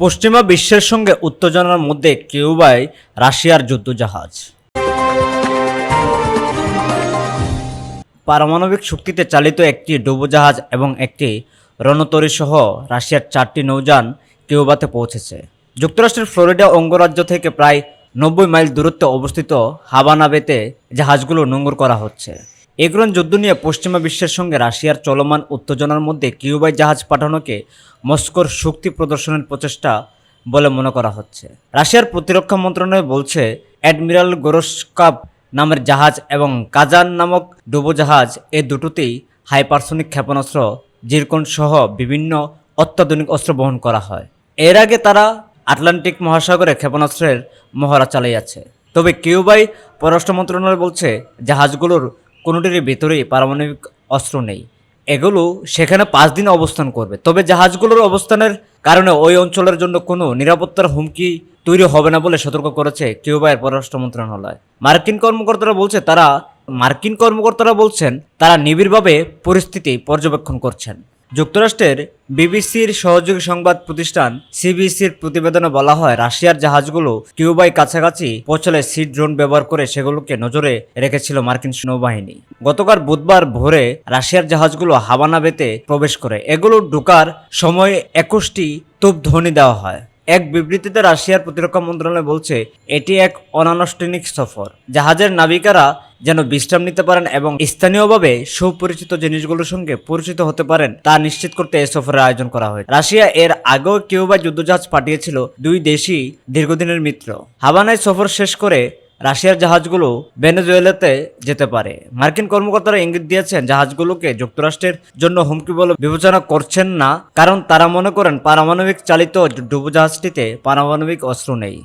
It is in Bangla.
পশ্চিমা বিশ্বের সঙ্গে উত্তেজনার মধ্যে কিউবায় রাশিয়ার যুদ্ধজাহাজ। পারমাণবিক শক্তিতে চালিত একটি ডুবোজাহাজ এবং একটি রণতরী সহ রাশিয়ার চারটি নৌযান কিউবাতে পৌঁছেছে। যুক্তরাষ্ট্রের ফ্লোরিডা অঙ্গরাজ্য থেকে প্রায় নব্বই মাইল দূরত্বে অবস্থিত হাবানাবেতে জাহাজগুলো নোঙর করা হচ্ছে। এগ্রন যুদ্ধ নিয়ে পশ্চিমা বিশ্বের সঙ্গে রাশিয়ার চলমান উত্তেজনার মধ্যে কিউবায় জাহাজ পাঠানোকে মস্কোর শক্তি প্রদর্শনের প্রচেষ্টা বলে মনে করা হচ্ছে। রাশিয়ার প্রতিরক্ষা মন্ত্রণালয় বলছে, অ্যাডমিরাল গোরস্কাপ নামের জাহাজ এবং কাজান নামক ডুবোজাহাজ এ দুটোতেই হাইপারসোনিক ক্ষেপণাস্ত্র, জিরকন সহ বিভিন্ন অত্যাধুনিক অস্ত্র বহন করা হয়। এর আগে তারা আটলান্টিক মহাসাগরে ক্ষেপণাস্ত্রের মহড়া চালিয়েছে তবে কিউবাই পররাষ্ট্র মন্ত্রণালয় বলছে, জাহাজগুলোর কোনোটির ভেতরে পারমাণবিক অস্ত্র নেই। এগুলো সেখানে পাঁচ দিন অবস্থান করবে। তবে জাহাজগুলোর অবস্থানের কারণে ওই অঞ্চলের জন্য কোনো নিরাপত্তার হুমকি তৈরি হবে না বলে সতর্ক করেছে কিউবায়ের পররাষ্ট্র মন্ত্রণালয়। মার্কিন কর্মকর্তারা বলছে, তারা মার্কিন কর্মকর্তারা বলছেন, তারা নিবিড়ভাবে পরিস্থিতি পর্যবেক্ষণ করছেন। যুক্তরাষ্ট্রের বিবিসির সহযোগী সংবাদ প্রতিষ্ঠান সিবিসির প্রতিবেদনে বলা হয়, রাশিয়ার জাহাজগুলো কিউবাই কাছাকাছি পৌঁছলে সি ড্রোন ব্যবহার করে সেগুলোকে নজরে রেখেছিল মার্কিন নৌবাহিনী গতকাল বুধবার ভোরে রাশিয়ার জাহাজগুলো হাবানা বেতে প্রবেশ করে। এগুলো ঢোকার সময় একুশটি তোপ ধ্বনি দেওয়া হয়। এক বিবৃতিতে রাশিয়ার প্রতিরক্ষা মন্ত্রণালয় বলছে, এটি এক অনানুষ্ঠানিক সফর। জাহাজের নাবিকারা যেন বিশ্রাম নিতে পারেন এবং স্থানীয়ভাবে সুপরিচিত জিনিসগুলোর সঙ্গে পরিচিত হতে পারেন, তা নিশ্চিত করতে এ সফরের আয়োজন করা হয়। রাশিয়া এর আগেও কিউবা যুদ্ধজাহাজ পাঠিয়েছিল দুই দেশই দীর্ঘদিনের মিত্র। হাবানায় সফর শেষ করে রাশিয়ার জাহাজগুলো ভেনেজুয়েলাতে যেতে পারে। মার্কিন কর্মকর্তারা ইঙ্গিত দিয়েছেন, জাহাজগুলোকে যুক্তরাষ্ট্রের জন্য হুমকি বলে বিবেচনা করছেন না, কারণ তারা মনে করেন পারমাণবিক চালিত ডুবোজাহাজটিতে পারমাণবিক অস্ত্র নেই।